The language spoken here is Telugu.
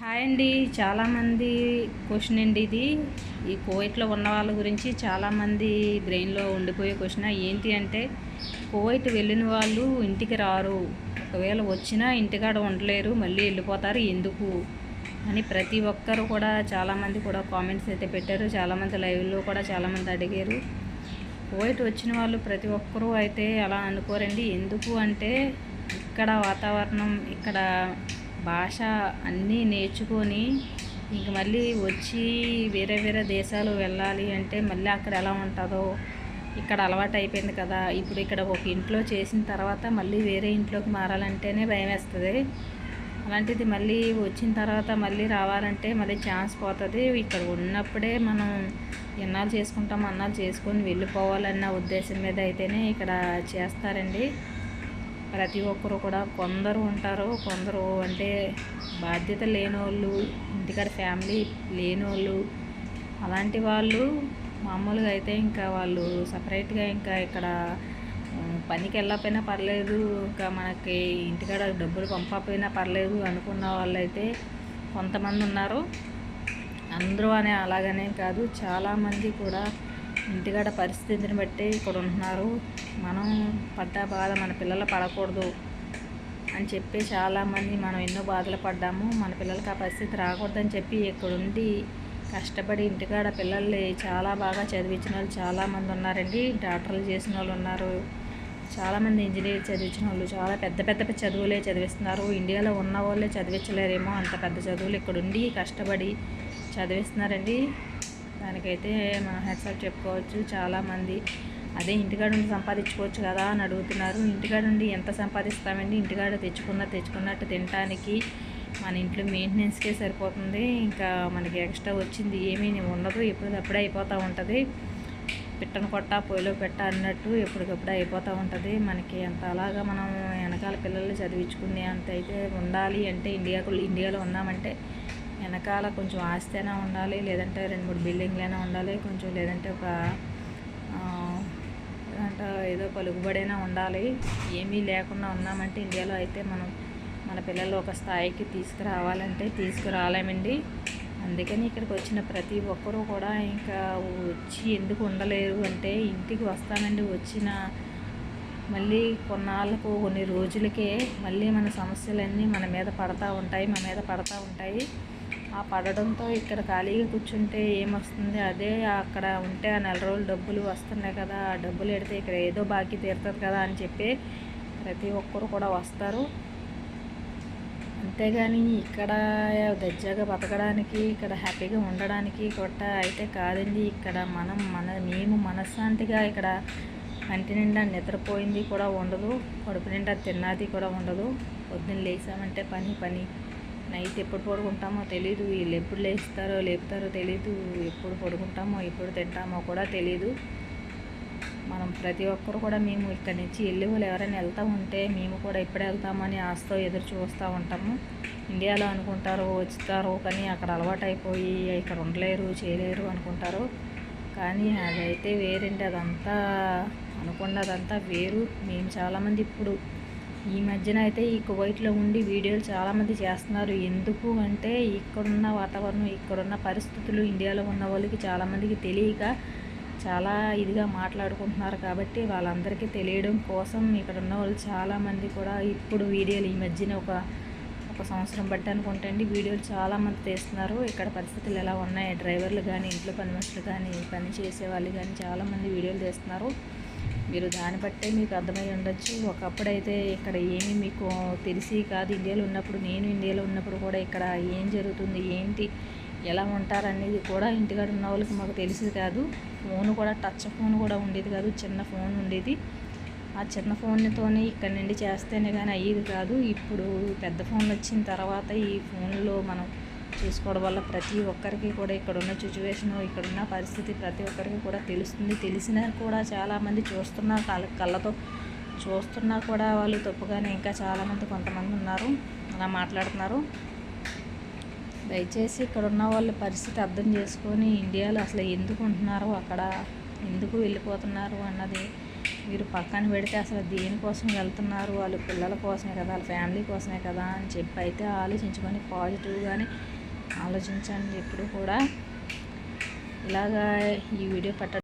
హాయ్ అండి. చాలామంది క్వశ్చన్ అండి ఇది. ఈ కోవైట్లో ఉన్న వాళ్ళ గురించి చాలామంది బ్రెయిన్లో ఉండిపోయే క్వశ్చన్. ఏంటి అంటే కోవైట్ వెళ్ళిన వాళ్ళు ఇంటికి రారు. ఒకవేళ వచ్చినా ఇంటికాడ ఉండలేరు. మళ్ళీ వెళ్ళిపోతారు. ఎందుకు? అని ప్రతి ఒక్కరు కూడా చాలామంది కూడా కామెంట్స్ అయితే పెట్టారు. చాలామంది లైవ్లో కూడా చాలామంది అడిగారు. కోవైట్ వచ్చిన వాళ్ళు ప్రతి ఒక్కరూ అయితే అలా అనుకోరండి. ఎందుకు అంటే ఇక్కడ వాతావరణం ఇక్కడ భాష అన్నీ నేర్చుకొని ఇంక మళ్ళీ వచ్చి వేరే వేరే దేశాలు వెళ్ళాలి అంటే మళ్ళీ అక్కడ ఎలా ఉంటుందో ఇక్కడ అలవాటు అయిపోయింది కదా. ఇప్పుడు ఇక్కడ ఒక ఇంట్లో చేసిన తర్వాత మళ్ళీ వేరే ఇంట్లోకి మారాలంటేనే భయం వేస్తుంది. అలాంటిది మళ్ళీ వచ్చిన తర్వాత మళ్ళీ రావాలంటే మళ్ళీ ఛాన్స్ పోతుంది. ఇక్కడ ఉన్నప్పుడే మనం ఎన్నాళ్ళు చేసుకుంటాం అన్నాళ్ళు చేసుకొని వెళ్ళిపోవాలన్న ఉద్దేశం మీద అయితేనే ఇక్కడ చేస్తారండి. ప్రతి ఒక్కరు కూడా కొందరు ఉంటారు. కొందరు అంటే బాధ్యత లేని వాళ్ళు ఇంటికాడ ఫ్యామిలీ లేని వాళ్ళు అలాంటి వాళ్ళు మామూలుగా అయితే ఇంకా వాళ్ళు సపరేట్గా ఇంకా ఇక్కడ పనికి వెళ్ళకపోయినా పర్లేదు ఇంకా మనకి ఇంటికాడ డబ్బులు పంపకపోయినా పర్లేదు అనుకున్న వాళ్ళైతే కొంతమంది ఉన్నారు. అందరూ అనే అలాగనే కాదు. చాలామంది కూడా ఇంటికాడ పరిస్థితిని బట్టి ఇక్కడ ఉంటున్నారు మనం పడ్డ బాధ మన పిల్లలు పడకూడదు అని చెప్పి చాలామంది మనం ఎన్నో బాధలు పడ్డాము. మన పిల్లలకి ఆ పరిస్థితి రాకూడదని చెప్పి ఇక్కడ ఉండి కష్టపడి ఇంటికాడ పిల్లల్ని చాలా బాగా చదివించిన వాళ్ళు చాలామంది ఉన్నారండి. డాక్టర్లు చేసిన వాళ్ళు ఉన్నారు. చాలామంది ఇంజనీర్ చదివించిన వాళ్ళు చాలా పెద్ద పెద్ద చదువులే చదివిస్తున్నారు. ఇండియాలో ఉన్న వాళ్ళే చదివించలేరేమో అంత పెద్ద చదువులు ఇక్కడ ఉండి కష్టపడి చదివిస్తున్నారండి. దానికైతే మనం హెడ్సెట్ చెప్పుకోవచ్చు చాలామంది అదే ఇంటికాడ ఉండి సంపాదించుకోవచ్చు కదా అని అడుగుతున్నారు. ఇంటికాడ ఉండి ఎంత సంపాదిస్తామండి? ఇంటికాడ తెచ్చుకున్న తెచ్చుకున్నట్టు తినడానికి మన ఇంట్లో మెయింటెనెన్స్కే సరిపోతుంది. ఇంకా మనకి ఎక్స్ట్రా వచ్చింది ఏమీ ఉండదు. ఎప్పటికప్పుడే అయిపోతూ ఉంటుంది. పిట్టను కొట్ట పొయ్యిలో పెట్ట అన్నట్టు ఎప్పటికప్పుడు అయిపోతూ ఉంటుంది. మనకి అంత అలాగా మనం వెనకాల పిల్లల్ని చదివించుకునే అంత అయితే ఉండాలి అంటే ఇండియాకు ఇండియాలో ఉన్నామంటే వెనకాల కొంచెం ఆస్తి అయినా ఉండాలి లేదంటే రెండు మూడు బిల్డింగ్లైనా ఉండాలి కొంచెం లేదంటే ఒక అంటే ఏదో పలుకుబడైనా ఉండాలి. ఏమీ లేకుండా ఉన్నామంటే ఇండియాలో అయితే మనం మన పిల్లలు ఒక స్థాయికి తీసుకురావాలంటే తీసుకురాలేమండి. అందుకని ఇక్కడికి వచ్చిన ప్రతి ఒక్కరూ కూడా ఇంకా వచ్చి ఎందుకు ఉండలేరు అంటే ఇంటికి వస్తామండి వచ్చిన మళ్ళీ కొన్నాళ్ళకు కొన్ని రోజులకే మళ్ళీ మన సమస్యలన్నీ మన మీద పడతా ఉంటాయి మన మీద పడతా ఉంటాయి. ఆ పడడంతో ఇక్కడ ఖాళీగా కూర్చుంటే ఏమొస్తుంది? అదే అక్కడ ఉంటే ఆ నెల రోజులు డబ్బులు వస్తున్నాయి కదా ఆ డబ్బులు ఎడితే ఇక్కడ ఏదో బాకీ తీరుతుంది కదా అని చెప్పి ప్రతి ఒక్కరు కూడా వస్తారు. అంతేగాని ఇక్కడ దర్జాగా బతకడానికి ఇక్కడ హ్యాపీగా ఉండడానికి కొట్ట అయితే కాదండి. ఇక్కడ మనం మన మేము మనశ్శాంతిగా ఇక్కడ కంటి నిండా నిద్రపోయింది కూడా ఉండదు కడుపు నిండా తిన్నది కూడా ఉండదు. పొద్దున్న లేసామంటే పని పని. నైట్ ఎప్పుడు పడుకుంటామో తెలీదు వీళ్ళు ఎప్పుడు లేస్తారో లేపుతారో తెలీదు ఎప్పుడు పడుకుంటామో ఎప్పుడు తింటామో కూడా తెలీదు. మనం ప్రతి ఒక్కరు కూడా మేము ఇక్కడి నుంచి వెళ్ళే వాళ్ళు ఎవరైనా వెళ్తూ ఉంటే మేము కూడా ఎప్పుడు వెళ్తామని ఆశతో ఎదురు చూస్తూ ఉంటాము. ఇండియాలో అనుకుంటారు వచ్చుతారు కానీ అక్కడ అలవాటు అయిపోయి ఇక్కడ ఉండలేరు చేయలేరు అనుకుంటారు. కానీ అదైతే వేరండి అదంతా అనుకున్నదంతా వేరు. మేము చాలామంది ఇప్పుడు ఈ మధ్యన అయితే ఈ కువైట్లో ఉండి వీడియోలు చాలామంది చేస్తున్నారు. ఎందుకు అంటే ఇక్కడున్న వాతావరణం ఇక్కడున్న పరిస్థితులు ఇండియాలో ఉన్న వాళ్ళకి చాలామందికి తెలియక చాలా ఇదిగా మాట్లాడుకుంటున్నారు కాబట్టి వాళ్ళందరికీ తెలియడం కోసం ఇక్కడ ఉన్న వాళ్ళు చాలామంది కూడా ఇప్పుడు వీడియోలు ఈ మధ్యన ఒక ఒక సంవత్సరం బట్టి అనుకుంటండి వీడియోలు చాలామంది తీస్తున్నారు. ఇక్కడ పరిస్థితులు ఎలా ఉన్నాయి? డ్రైవర్లు కానీ ఇంట్లో పని మనుషులు కానీ పని చేసే వాళ్ళు కానీ చాలామంది వీడియోలు తీస్తున్నారు. మీరు దాన్ని బట్టే మీకు అర్థమై ఉండొచ్చు. ఒకప్పుడైతే ఇక్కడ ఏమి మీకు తెలిసి కాదు. ఇండియాలో ఉన్నప్పుడు నేను ఇండియాలో ఉన్నప్పుడు కూడా ఇక్కడ ఏం జరుగుతుంది ఏంటి ఎలా ఉంటారనేది కూడా ఇంటికాడ ఉన్న వాళ్ళకి మాకు తెలిసేది కాదు. ఫోన్ కూడా టచ్ ఫోన్ కూడా ఉండేది కాదు. చిన్న ఫోన్ ఉండేది. ఆ చిన్న ఫోన్తోనే ఇక్కడ నుండి చేస్తేనే కానీ అయ్యేది కాదు. ఇప్పుడు పెద్ద ఫోన్లు వచ్చిన తర్వాత ఈ ఫోన్లో మనం చూసుకోవడం వల్ల ప్రతి ఒక్కరికి కూడా ఇక్కడ ఉన్న సిచ్యువేషన్ ఇక్కడ ఉన్న పరిస్థితి ప్రతి ఒక్కరికి కూడా తెలుస్తుంది. తెలిసినా కూడా చాలామంది చూస్తున్నారు కళ్ళ కళ్ళతో చూస్తున్నా కూడా వాళ్ళు తప్పుగానే ఇంకా చాలామంది కొంతమంది ఉన్నారు. అలా మాట్లాడుతున్నారు. దయచేసి ఇక్కడ ఉన్న వాళ్ళ పరిస్థితి అర్థం చేసుకొని ఇండియాలో అసలు ఎందుకు ఉంటున్నారు అక్కడ ఎందుకు వెళ్ళిపోతున్నారు అన్నది మీరు పక్కన పెడితే అసలు దేనికోసం వెళ్తున్నారు? వాళ్ళ పిల్లల కోసమే కదా వాళ్ళ ఫ్యామిలీ కోసమే కదా అని చెప్పి అయితే ఆలోచించుకొని పాజిటివ్గానే ఆలోచించండి ఎప్పుడు కూడా. ఇలాగా ఈ వీడియో పెట్ట